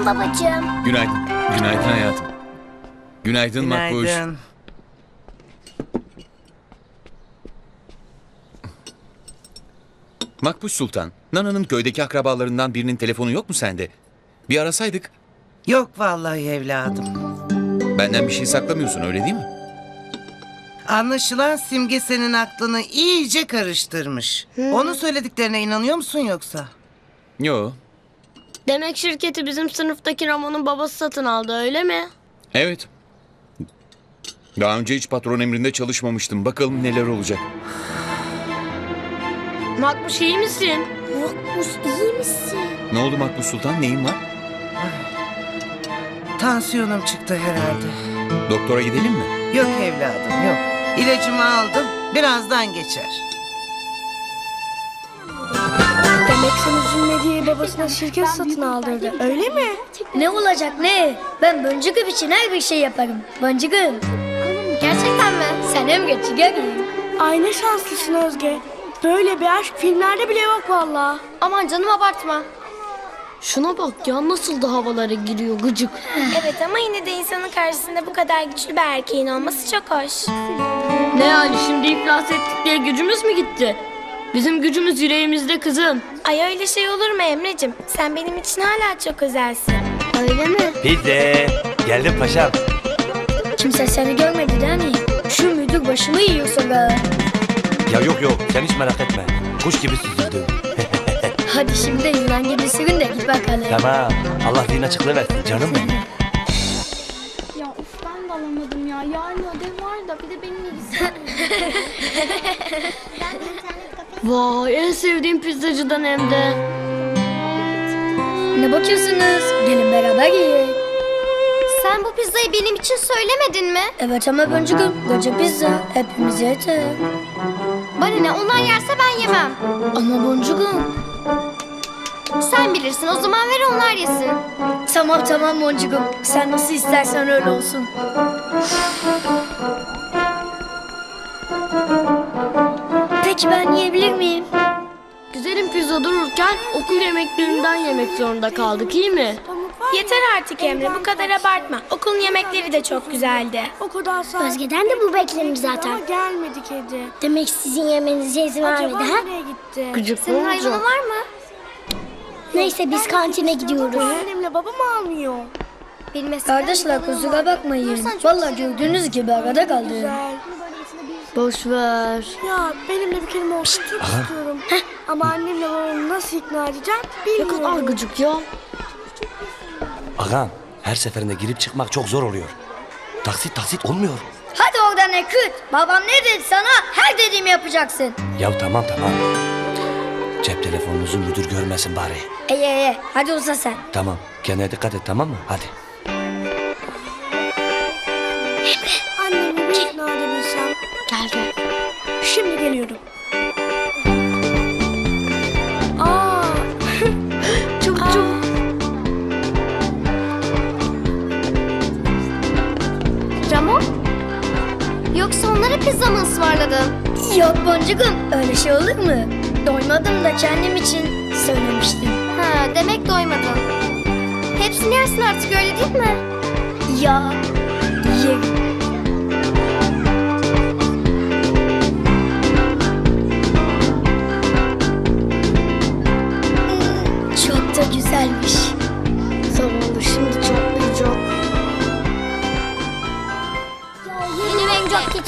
Günaydın babacığım. Günaydın. Günaydın hayatım. Günaydın, Makbuş. Günaydın. Makbuş Sultan. Nana'nın köydeki akrabalarından birinin telefonu yok mu sende? Bir arasaydık. Yok vallahi evladım. Benden bir şey saklamıyorsun öyle değil mi? Anlaşılan Simge senin aklını iyice karıştırmış. Onun söylediklerine inanıyor musun yoksa? Yo. Demek şirketi bizim sınıftaki Ramon'un babası satın aldı öyle mi? Evet. Daha önce hiç patron emrinde çalışmamıştım. Bakalım neler olacak. Makbuş iyi misin? Makbuş iyi misin? Ne oldu Makbuş Sultan? Neyin var? Tansiyonum çıktı herhalde. Doktora gidelim mi? Yok evladım yok. İlacımı aldım. Birazdan geçer. Demek sen diye babasına şirket satın aldırdı. Öyle mi? Ne olacak ne? Ben boncukum için her bir şey yaparım. Boncukum. Gerçekten mi? Sen hem geçigerim. Ay ne şanslısın Özge. Böyle bir aşk filmlerde bile yok valla. Aman canım abartma. Şuna bak ya nasıl da havalara giriyor gıcık. Evet ama yine de insanın karşısında bu kadar güçlü bir erkeğin olması çok hoş. Ne yani şimdi iflas ettik diye gücümüz mü gitti? Bizim gücümüz yüreğimizde kızım. Ay öyle şey olur mu Emre'cim? Sen benim için hala çok özelsin. Öyle mi? Pide. Geldim paşam. Kimse seni görmedi değil mi? Şu müdür başımı yiyor sonra. Ya yok yok sen hiç merak etme. Kuş gibi süzüldüm. Hadi şimdi yılan gibi sürün de git bakalım. tamam. Allah din açıklığı versin canım benim. Ya of ben de alamadım ya. Yarın ödev var da bir de benim bilgisayarım. Vay en sevdiğim pizzacıdan hem de. Ne bakıyorsunuz? Gelin beraber yiyelim. Sen bu pizzayı benim için söylemedin mi? Evet ama boncukum. Koca pizza. Hepimiz yeter. Bana ne onlar yerse ben yemem. Ama boncukum. Sen bilirsin o zaman ver onlar yesin. Tamam tamam boncukum. Sen nasıl istersen öyle olsun. Güzelim pizza dururken okul yemeklerinden yemek zorunda kaldık iyi mi? Yeter artık Emre bu kadar abartma. Okulun yemekleri de çok güzeldi. O kadar sağ Özge'den de bu beklenir Ama zaten. gelmedi kedi. Demek sizin yemenize izin Acaba vermedi ha? nereye gitti? Gıcık Senin hayvanın var mı? Neyse biz kantine gidiyoruz. Annemle babam almıyor. Kardeşler kusura bakmayın. Vallahi gördüğünüz gibi arada kaldı. Güzel. Boş ver. Ya benimle bir kelime olsun çok istiyorum. Ama annemle babamı nasıl ikna edeceğim bilmiyorum. kadar gıcık ya. Ağam her seferinde girip çıkmak çok zor oluyor. Taksit taksit olmuyor. Hadi oradan Ekut. Babam ne dedi sana? Her dediğimi yapacaksın. Ya tamam tamam. Cep telefonunuzu müdür görmesin bari. Ey ey. Hadi uza sen. Tamam. Kendine dikkat et tamam mı? Hadi. Geliyorum. Aa, Çok çok. Ramon? Yoksa onlara pizza mı ısmarladın? Yok boncukum. Öyle şey olur mu? Doymadım da kendim için söylemiştim. Ha, demek doymadın. Hepsini yersin artık öyle değil mi? Ya yerim.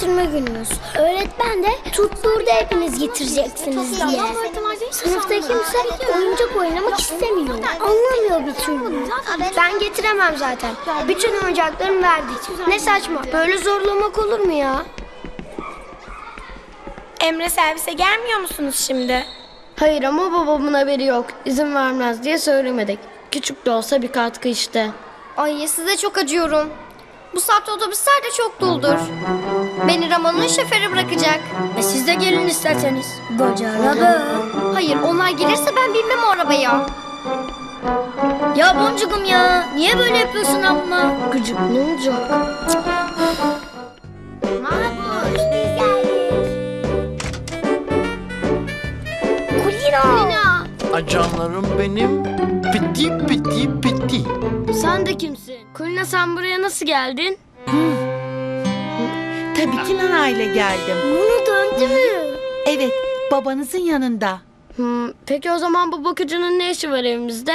Getirme günümüz. Öğretmen de tut burada hepiniz getireceksiniz diye. Sınıfta kimse oyuncak oynamak istemiyor. Anlamıyor bir türlü. Ben getiremem zaten. Bütün oyuncaklarımı verdik. Ne saçma. Böyle zorlamak olur mu ya? Emre servise gelmiyor musunuz şimdi? Hayır ama babamın haberi yok. İzin vermez diye söylemedik. Küçük de olsa bir katkı işte. Ay size çok acıyorum. Bu saatte otobüsler de çok doldur. Beni Ramon'un şoförü bırakacak. E siz de gelin isterseniz. Koca araba. Hayır onlar gelirse ben binmem o arabaya. Ya boncukum ya. Niye böyle yapıyorsun amma? Gıcık ne olacak? Kulina. Acanlarım benim. Piti piti piti. Sen de kimsin? Kulina sen buraya nasıl geldin? Tabii ki Nana ile geldim. Bunu döndü mü? Evet, babanızın yanında. Hmm, peki o zaman bu bakıcının ne işi var evimizde?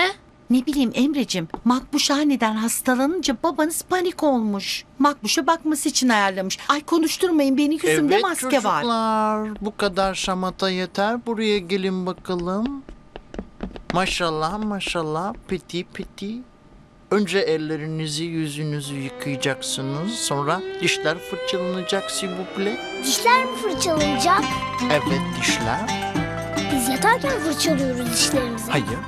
Ne bileyim Emre'cim, Makbuş aniden hastalanınca babanız panik olmuş. Makbuş'a bakması için ayarlamış. Ay konuşturmayın beni, yüzümde evet maske çocuklar. var. Bu kadar şamata yeter. Buraya gelin bakalım. Maşallah maşallah. Piti piti. Önce ellerinizi yüzünüzü yıkayacaksınız. Sonra dişler fırçalanacak sivuple. Dişler mi fırçalanacak? Evet dişler. Biz yatarken fırçalıyoruz dişlerimizi. Hayır.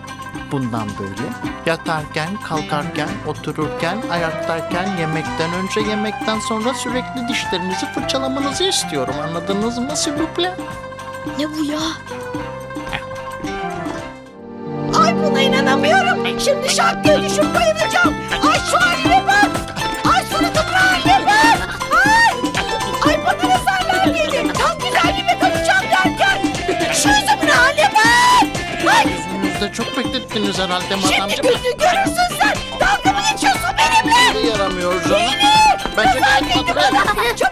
Bundan böyle. Yatarken, kalkarken, otururken, ayaktayken, yemekten önce, yemekten sonra sürekli dişlerinizi fırçalamanızı istiyorum. Anladınız mı sivuple? Ne bu ya? Ay buna inanamıyorum. Şimdi şak diye düşüp bayılacağım. Ay şu haline bak. Ay suratımın haline bak. Ay. Ay bana nazarlar gelir. Tam güzelliğime kavuşacağım derken. Şu yüzümün haline bak. Ay Yüzünüzde çok beklettiniz herhalde şimdi gözünü görürsün sen. Dalga mı geçiyorsun benimle? Yaramıyor canım? Bence gayet natural. Çabuk güzel. Bence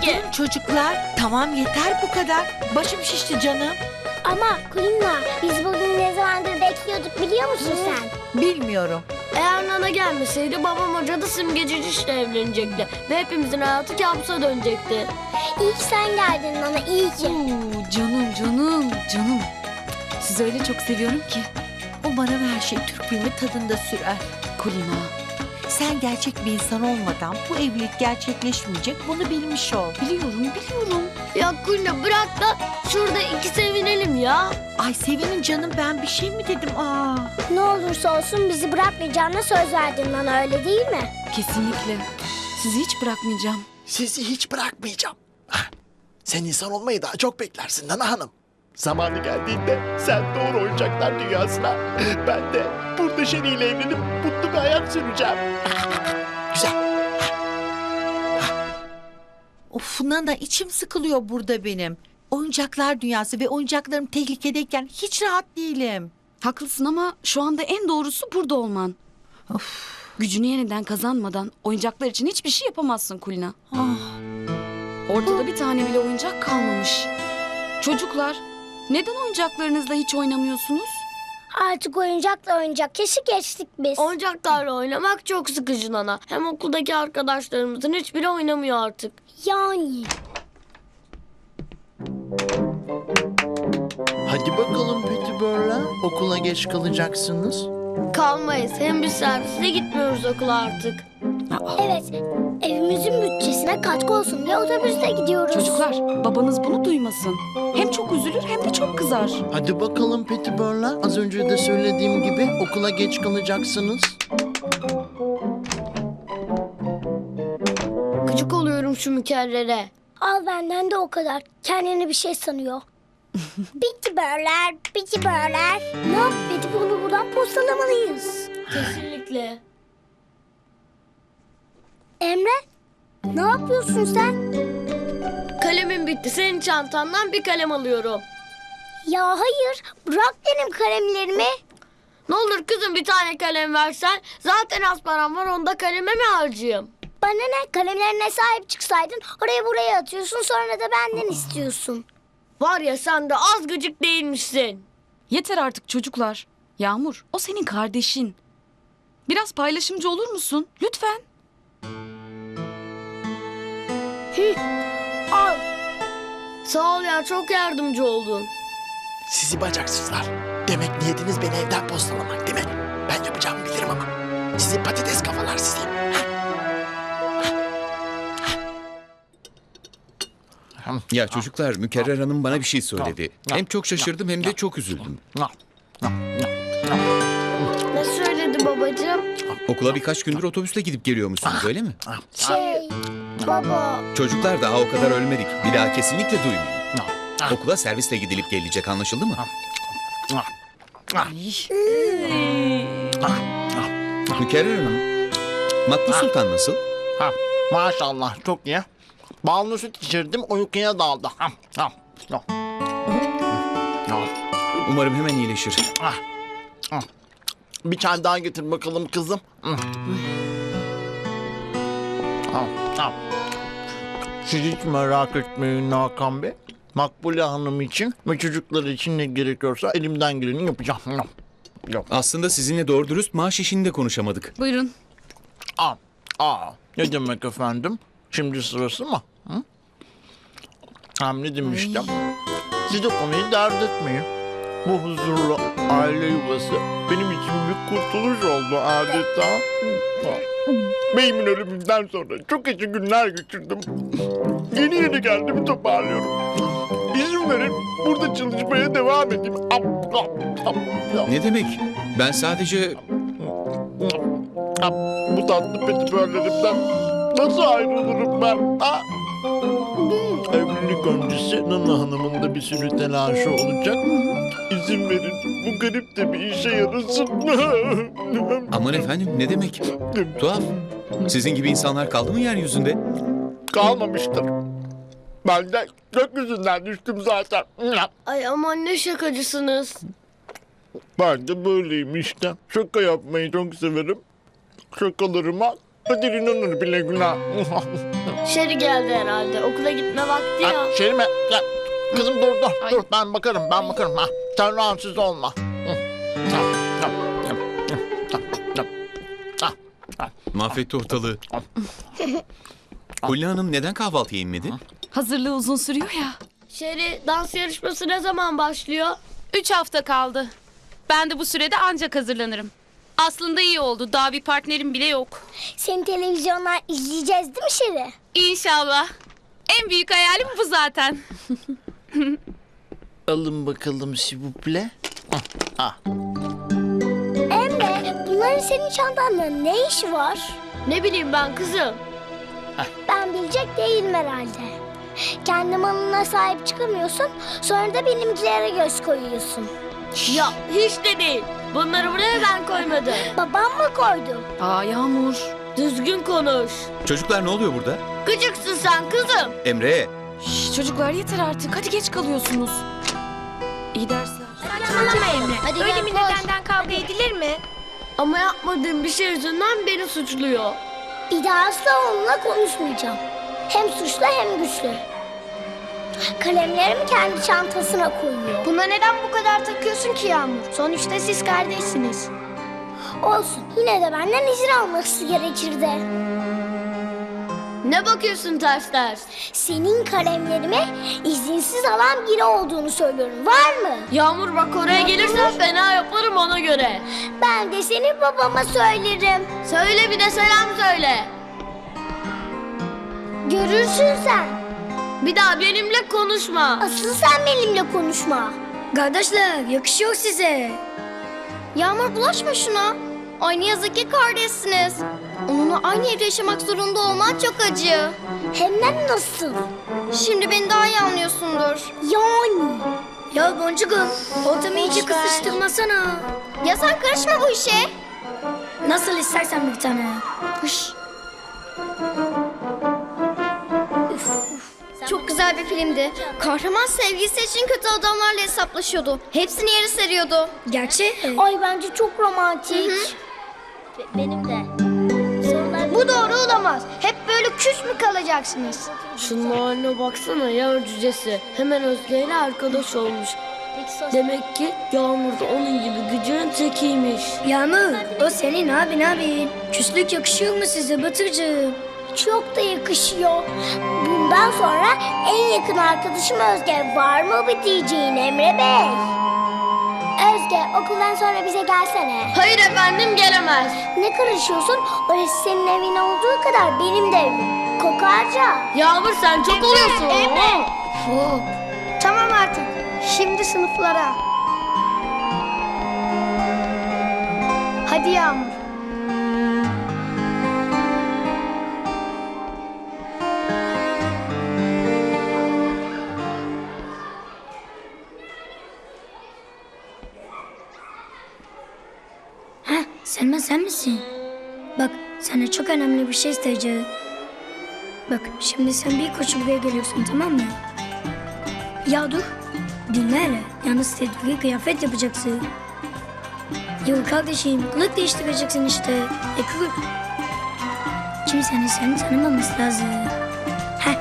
ki. durun çocuklar. Tamam yeter bu kadar. Başım şişti canım. Ama Kulina biz bugün ne zamandır bekliyorduk biliyor musun sen? Bilmiyorum. Eğer Nana gelmeseydi babam hoca da simgeciciyle evlenecekti. Ve hepimizin hayatı kabusa dönecekti. İyi ki sen geldin Nana iyi ki. Oo, canım canım canım. Sizi öyle çok seviyorum ki. Umarım her şey Türk filmi tadında sürer. Kulina. Sen gerçek bir insan olmadan bu evlilik gerçekleşmeyecek bunu bilmiş ol. Biliyorum biliyorum. Ya Kulina bırak da şurada iki sevinelim ya. Ay sevinin canım ben bir şey mi dedim aa. Ne olursa olsun bizi bırakmayacağına söz verdin Nana öyle değil mi? Kesinlikle. Sizi hiç bırakmayacağım. Sizi hiç bırakmayacağım. Hah, Sen insan olmayı daha çok beklersin Nana Hanım. Zamanı geldiğinde sen doğru oyuncaklar dünyasına. Ben de burada Şeni ile evlenip mutlu bir hayat süreceğim. Güzel. Of Nana içim sıkılıyor burada benim. Oyuncaklar dünyası ve oyuncaklarım tehlikedeyken hiç rahat değilim. Haklısın ama şu anda en doğrusu burada olman. Gücünü yeniden kazanmadan oyuncaklar için hiçbir şey yapamazsın Kulina. Ortada bir tane bile oyuncak kalmamış. Çocuklar, neden oyuncaklarınızla hiç oynamıyorsunuz? Artık oyuncakla oyuncak yaşı geçtik biz. Oyuncaklarla oynamak çok sıkıcı Nana. Hem okuldaki arkadaşlarımızın hiçbiri oynamıyor artık. Yani. Hadi bakalım Petibörler. Okula geç kalacaksınız. Kalmayız. Hem biz servise gitmiyoruz okula artık. Evet evimizin bütçesine katkı olsun diye otobüste gidiyoruz. Çocuklar, babanız bunu duymasın. Hem çok üzülür hem de çok kızar. Hadi bakalım Petibörler. Az önce de söylediğim gibi okula geç kalacaksınız. Gıcık oluyorum şu mükerrere. Al benden de o kadar. Kendini bir şey sanıyor. Bitti börler, bitti börler. Ne yap bunu buradan postalamalıyız. Kesinlikle. Emre, ne yapıyorsun sen? Kalemim bitti. Senin çantandan bir kalem alıyorum. Ya hayır, bırak benim kalemlerimi. Ne olur kızım bir tane kalem versen. Zaten az param var onda kaleme mi harcayayım? Bana ne, kalemlerine sahip çıksaydın oraya buraya atıyorsun sonra da benden istiyorsun. Var ya sen de az gıcık değilmişsin. Yeter artık çocuklar. Yağmur, o senin kardeşin. Biraz paylaşımcı olur musun? Lütfen. Al, Sağ ol ya çok yardımcı oldun. Sizi bacaksızlar. Demek niyetiniz beni evden postalamak değil mi? Ben yapacağımı bilirim ama. Sizi patates kafalar sizi. Ya çocuklar Mükerrer Hanım bana bir şey söyledi. Hem çok şaşırdım hem de çok üzüldüm. Ne söyledi babacığım? Okula birkaç gündür otobüsle gidip geliyormuşsunuz öyle mi? Şey, baba. Çocuklar daha o kadar ölmedik. Bir daha kesinlikle duymayın. Okula servisle gidilip gelecek anlaşıldı mı? Mükerrer Hanım. Makbul Sultan nasıl? Ha, maşallah çok iyi. Ballı süt içirdim uykuya daldı. Ha, ha, Umarım hemen iyileşir. ha, ha. Bir çay daha getir bakalım kızım. Hı. Ha, ha. Siz hiç merak etmeyin Hakan Bey. Makbule Hanım için ve çocuklar için ne gerekiyorsa elimden geleni yapacağım. Yok. Aslında sizinle doğru dürüst maaş işini de konuşamadık. Buyurun. Aa, aa, ne demek efendim? Şimdi sırası mı? Hı? Hem ne demiştim? Siz de konuyu dert etmeyin. Bu huzurlu aile yuvası benim için bir kurtuluş oldu adeta. Beyimin ölümünden sonra çok acı günler geçirdim. Yeni yeni kendimi toparlıyorum. İzin verin burada çalışmaya devam edeyim. Ne demek? Ben sadece Bu tatlı petibörlerimden nasıl ayrılırım ben? Ha? Evlilik öncesi Nana Hanım'ın da bir sürü telaşı olacak. İzin verin bu garip de bir işe yarasın. aman efendim ne demek? Tuhaf. Sizin gibi insanlar kaldı mı yeryüzünde? Kalmamıştır. Ben de gökyüzünden düştüm zaten. Ay aman ne şakacısınız. Ben de böyleyim işte. Şaka yapmayı çok severim. Şakalarıma Kadir inanır bile günah. Şeri geldi herhalde. Okula gitme vakti ya. Ha, Şerime ya, kızım dur dur dur ben bakarım ben bakarım ha. Sen rahatsız olma. Mahvetti ortalığı. Kulli Hanım neden kahvaltıya inmedi? Hazırlığı uzun sürüyor ya. Şeri dans yarışması ne zaman başlıyor? Üç hafta kaldı. Ben de bu sürede ancak hazırlanırım. Aslında iyi oldu. Daha bir partnerim bile yok. Seni televizyondan izleyeceğiz değil mi Şeri? İnşallah. En büyük hayalim bu zaten. Alın bakalım sivuple. Emre, bunların senin çantanda ne işi var? Ne bileyim ben kızım. Ben bilecek değilim herhalde. Kendi malına sahip çıkamıyorsun, sonra da benimkilere göz koyuyorsun. Ya hiç de değil. Bunları buraya ben koymadım. Babam mı koydu? Aa Yağmur. Düzgün konuş. Çocuklar ne oluyor burada? Gıcıksın sen kızım. Emre, Şş, çocuklar yeter artık. Hadi geç kalıyorsunuz. İyi dersler. Saçmalama Emre. Hadi Öyle gel, bir koş. nedenden kavga edilir mi? Ama yapmadığım bir şey yüzünden beni suçluyor. Bir daha asla onunla konuşmayacağım. Hem suçlu hem güçlü. Kalemlerimi kendi çantasına koyuyor. Buna neden bu kadar takıyorsun ki Yağmur? Sonuçta siz kardeşsiniz. Olsun, yine de benden izin alması gerekirdi. Ne bakıyorsun ters ters? Senin kalemlerime izinsiz alan biri olduğunu söylüyorum. Var mı? Yağmur bak oraya gelirsen fena yaparım ona göre. Ben de senin babama söylerim. Söyle bir de selam söyle. Görürsün sen. Bir daha benimle konuşma. Asıl sen benimle konuşma. Kardeşler yakışıyor size. Yağmur bulaşma şuna. Ay ne yazık ki kardeşsiniz. Onunla aynı evde yaşamak zorunda olman çok acı. Hem de nasıl? Şimdi beni daha iyi anlıyorsundur. Yani. Ya boncuğum ortamı iyice kısıştırmasana. Ya sen karışma bu işe. Nasıl istersen bir tane. Çok güzel bir filmdi. Kahraman sevgilisi için kötü adamlarla hesaplaşıyordu. Hepsini yere seriyordu. Gerçi Ay bence çok romantik. Benim de. bu doğru olamaz. Hep böyle küs mü kalacaksınız? Şunun haline baksana ya cücesi. Hemen Özge ile arkadaş olmuş. Demek ki Yağmur da onun gibi gücün tekiymiş. Yağmur o senin abin abin. Küslük yakışıyor mu size Batırcığım? Çok da yakışıyor. Bundan sonra en yakın arkadaşım Özge. Var mı bir diyeceğin Emre Bey? Özge okuldan sonra bize gelsene. Hayır efendim gelemez. Ne karışıyorsun? Orası senin evin olduğu kadar benim de evim. Kokarca. Yağmur sen çok oluyorsun. Emre. Hop. Tamam artık. Şimdi sınıflara. Hadi Yağmur. Selma sen misin? Bak sana çok önemli bir şey isteyeceğim. Bak şimdi sen bir koşu buraya geliyorsun tamam mı? Ya dur. Dinle hele. Yalnız istediği kıyafet yapacaksın. Yok kardeşim kılık değiştireceksin işte. E kılık. Kimsenin seni tanımaması lazım. Heh.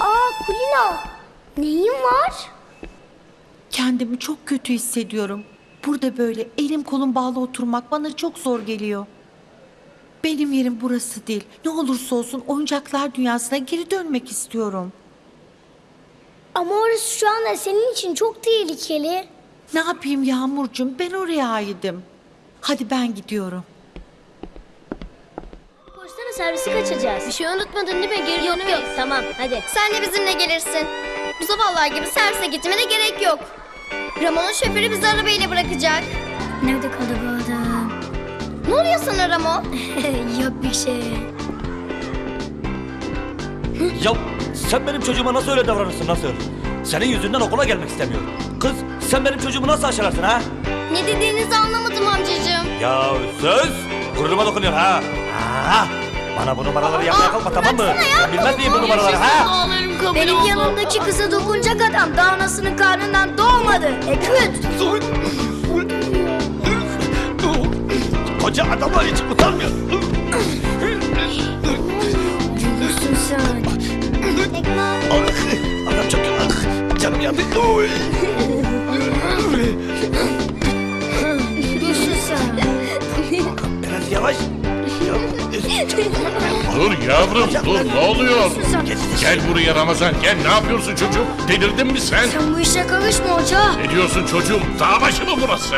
Aa Kulina. Neyin var? Kendimi çok kötü hissediyorum. Burada böyle elim kolum bağlı oturmak bana çok zor geliyor. Benim yerim burası değil. Ne olursa olsun oyuncaklar dünyasına geri dönmek istiyorum. Ama orası şu anda senin için çok tehlikeli. Ne yapayım Yağmurcuğum ben oraya aidim. Hadi ben gidiyorum. Koşsana servisi kaçacağız. Bir şey unutmadın değil mi? Geri Yok yok tamam hadi. Sen de bizimle gelirsin. Bu zavallar gibi servise gitmene gerek yok. Ramon'un şoförü bizi arabayla bırakacak. Nerede kaldı bu adam? Ne oluyor sana Ramon? yok bir şey. Ya sen benim çocuğuma nasıl öyle davranırsın nasıl? Senin yüzünden okula gelmek istemiyorum. Kız sen benim çocuğumu nasıl aşılarsın ha? Ne dediğinizi anlamadım amcacığım. Ya söz gururuma dokunuyor ha. ha. Bana bu numaraları yapmaya kalkma tamam mı? Ben bilmez miyim bu numaraları ha? Kabul Benim yanımdaki kıza dokunacak adam daha anasının karnından doğmadı. Eküt. Koca adamlar hiç utanmıyor. Gülürsün sen. Adam çok ah, canım yandı. Oy. Gülürsün sen. Biraz yavaş. Dur yavrum dur ne oluyor? Gel buraya Ramazan gel ne yapıyorsun çocuğum? Delirdin mi sen? Sen bu işe karışma hoca. Ne diyorsun çocuğum? Dağ başı mı burası?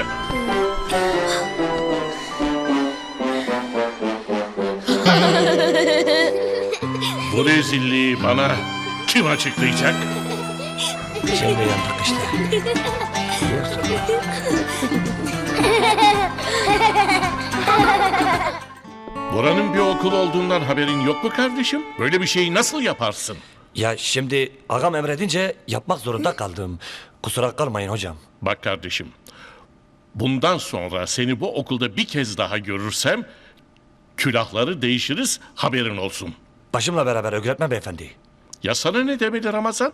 Bu rezilliği bana kim açıklayacak? Şimdi yandık işte. Buranın bir okul olduğundan haberin yok mu kardeşim? Böyle bir şeyi nasıl yaparsın? Ya şimdi ağam emredince yapmak zorunda kaldım. Kusura kalmayın hocam. Bak kardeşim, bundan sonra seni bu okulda bir kez daha görürsem külahları değişiriz haberin olsun. Başımla beraber öğretmen beyefendi. Ya sana ne demeli Ramazan?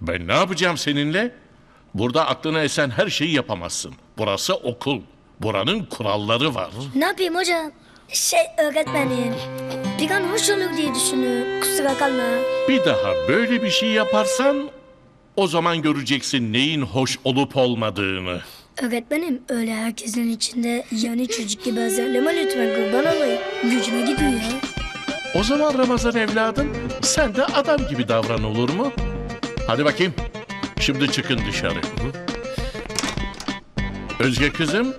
Ben ne yapacağım seninle? Burada aklına esen her şeyi yapamazsın. Burası okul. Buranın kuralları var. Ne yapayım hocam? Şey öğretmenim. Bir an hoş olur diye düşünüyorum. Kusura kalma. Bir daha böyle bir şey yaparsan o zaman göreceksin neyin hoş olup olmadığını. Öğretmenim öyle herkesin içinde yani çocuk gibi azarlama lütfen kurban olayım. Gücüme gidiyor ya. O zaman Ramazan evladım sen de adam gibi davran olur mu? Hadi bakayım. Şimdi çıkın dışarı. Özge kızım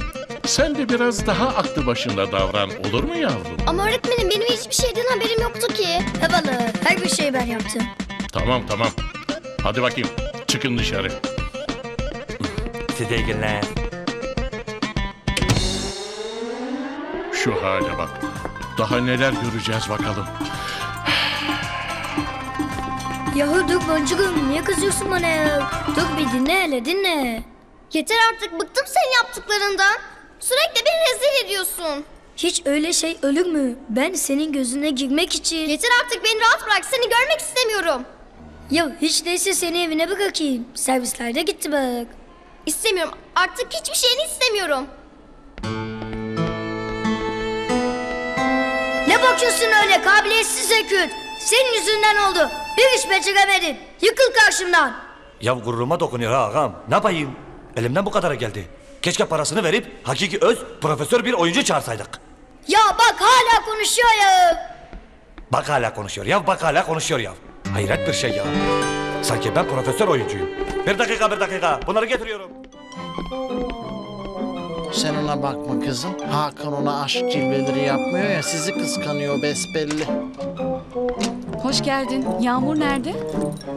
sen de biraz daha aklı başında davran olur mu yavrum? Ama öğretmenim benim hiçbir şeyden haberim yoktu ki. Havalı her bir şeyi ben yaptım. Tamam tamam. Hadi bakayım çıkın dışarı. Size iyi günler. Şu hale bak. Daha neler göreceğiz bakalım. Yahu dur boncuğum niye kızıyorsun bana ya? Dur bir dinle hele dinle. Yeter artık bıktım senin yaptıklarından. Sürekli beni rezil ediyorsun. Hiç öyle şey ölür mü? Ben senin gözüne girmek için... Yeter artık beni rahat bırak seni görmek istemiyorum. Ya hiç değilse seni evine bırakayım. Servislerde gitti bak. İstemiyorum artık hiçbir şeyini istemiyorum. Ne bakıyorsun öyle kabiliyetsiz Eküt? Senin yüzünden oldu. Bir iş beceremedin. Yıkıl karşımdan. Ya gururuma dokunuyor ha ağam. Ne yapayım? Elimden bu kadara geldi. Keşke parasını verip hakiki öz profesör bir oyuncu çağırsaydık. Ya bak hala konuşuyor ya. Bak hala konuşuyor ya bak hala konuşuyor ya. Hayret bir şey ya. Sanki ben profesör oyuncuyum. Bir dakika bir dakika bunları getiriyorum. Sen ona bakma kızım. Hakan ona aşk cilveleri yapmıyor ya sizi kıskanıyor besbelli. Hoş geldin. Yağmur nerede?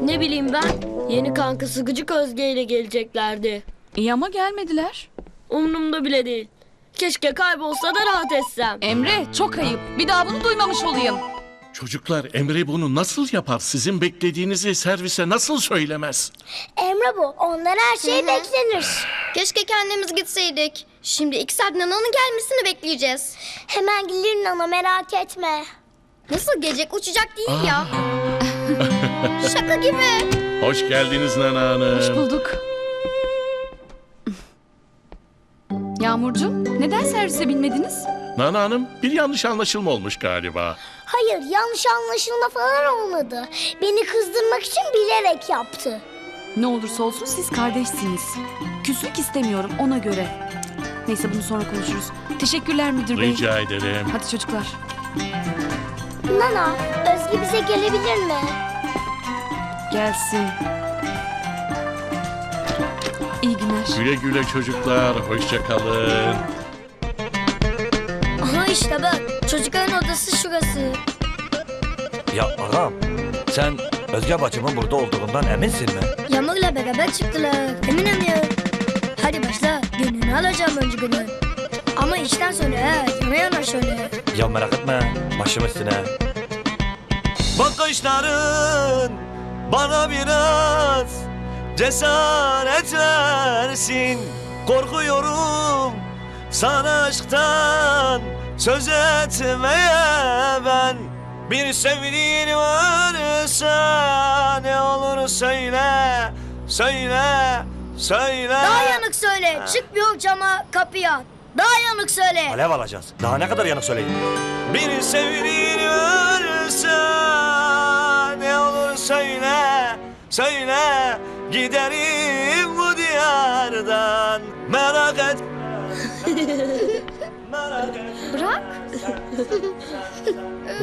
Ne bileyim ben. Yeni kankası Gıcık Özge ile geleceklerdi. İyi ama gelmediler. Umrumda bile değil. Keşke kaybolsa da rahat etsem. Emre çok ayıp. Bir daha bunu duymamış olayım. Çocuklar Emre bunu nasıl yapar? Sizin beklediğinizi servise nasıl söylemez? Emre bu. Ondan her şey beklenir. Keşke kendimiz gitseydik. Şimdi iki saat Nana'nın gelmesini bekleyeceğiz. Hemen gelir Nana merak etme. Nasıl gelecek uçacak değil ya. Şaka gibi. Hoş geldiniz Nana Hanım. Hoş bulduk. Yağmurcuğum neden servise binmediniz? Nana Hanım bir yanlış anlaşılma olmuş galiba. Hayır yanlış anlaşılma falan olmadı. Beni kızdırmak için bilerek yaptı. Ne olursa olsun siz kardeşsiniz. Küslük istemiyorum ona göre. Neyse bunu sonra konuşuruz. Teşekkürler müdür bey. Rica ederim. Hadi çocuklar. Nana Özge bize gelebilir mi? Gelsin. Günler. Güle güle çocuklar. Hoşça kalın. Aha işte bak çocukların odası şurası. Ya ağam sen Özge bacımın burada olduğundan eminsin mi? Yağmur'la beraber çıktılar. Eminim ya. Hadi başla. Gönlünü alacağım önce günün. Ama işten sonra ha. Yana yana şöyle. Ya merak etme başım üstüne. Bakışların bana biraz cesaret versin. Korkuyorum sana aşktan söz etmeye ben. Bir sevdiğin varsa ne olur söyle, söyle, söyle. Daha yanık söyle. Çıkmıyor cama kapıya. Daha yanık söyle. Alev alacağız. Daha ne kadar yanık söyleyeyim. Bir sevdiğin varsa ne olur söyle, söyle. Giderim bu diyardan. Merak et. merak. Bırak.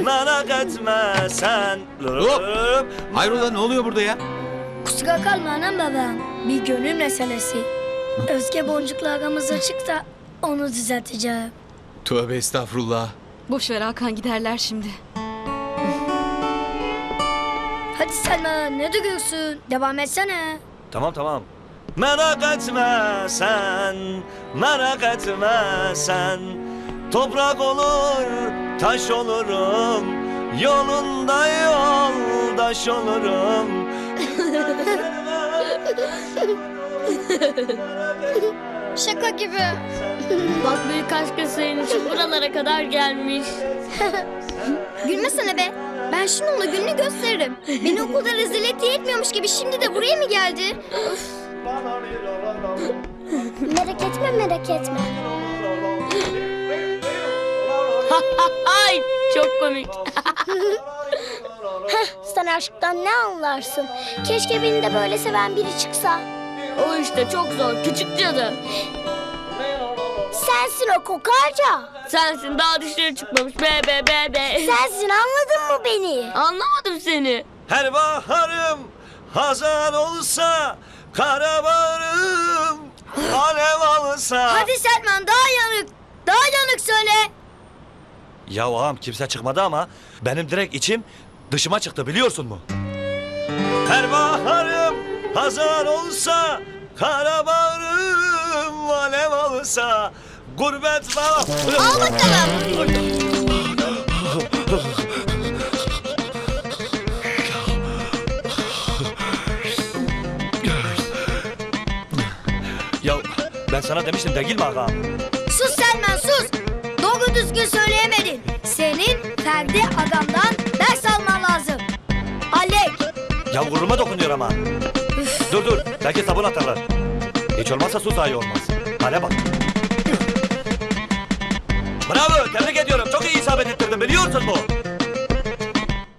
Merak etme sen. Hayrola ne oluyor burada ya? Kusura kalma anam babam. Bir gönül meselesi. Özge boncukla aramız açık da onu düzelteceğim. Tövbe estağfurullah. Boş ver Hakan giderler şimdi. Hadi Selma ne duruyorsun? Devam etsene. Tamam tamam. Merak etme sen, merak etme sen. Toprak olur, taş olurum. Yolunda yoldaş olurum. Şaka gibi. Bak birkaç kez senin için buralara kadar gelmiş. Gülmesene be. Ben şimdi ona gününü gösteririm. Beni okulda rezil ettiği etmiyormuş gibi şimdi de buraya mı geldi? Merak etme merak etme. Ay çok komik. Heh, sen aşktan ne anlarsın? Keşke beni de böyle seven biri çıksa. O işte çok zor küçük cadı. Sensin o kokarca. Sensin daha dışarı çıkmamış be be be be. Sensin anladın mı beni? Anlamadım seni. Her baharım hazan olsa, karabarım alev alsa. Hadi Selman daha yanık. Daha yanık söyle. Ya ağam kimse çıkmadı ama benim direkt içim dışıma çıktı biliyorsun mu? Her baharım hazan olsa, karabarım alev alsa, gurbet bana... Al bakalım. Ya ben sana demiştim değil mi ağam? Sus Selman sus. Doğru düzgün söyleyemedin. Senin Ferdi adamdan ders alman lazım. Halek. Ya gururuma dokunuyor ama. dur dur belki sabun atarlar. Hiç olmazsa su dahi olmaz. Hale bak. Bravo tebrik ediyorum çok iyi isabet ettirdin biliyorsun mu?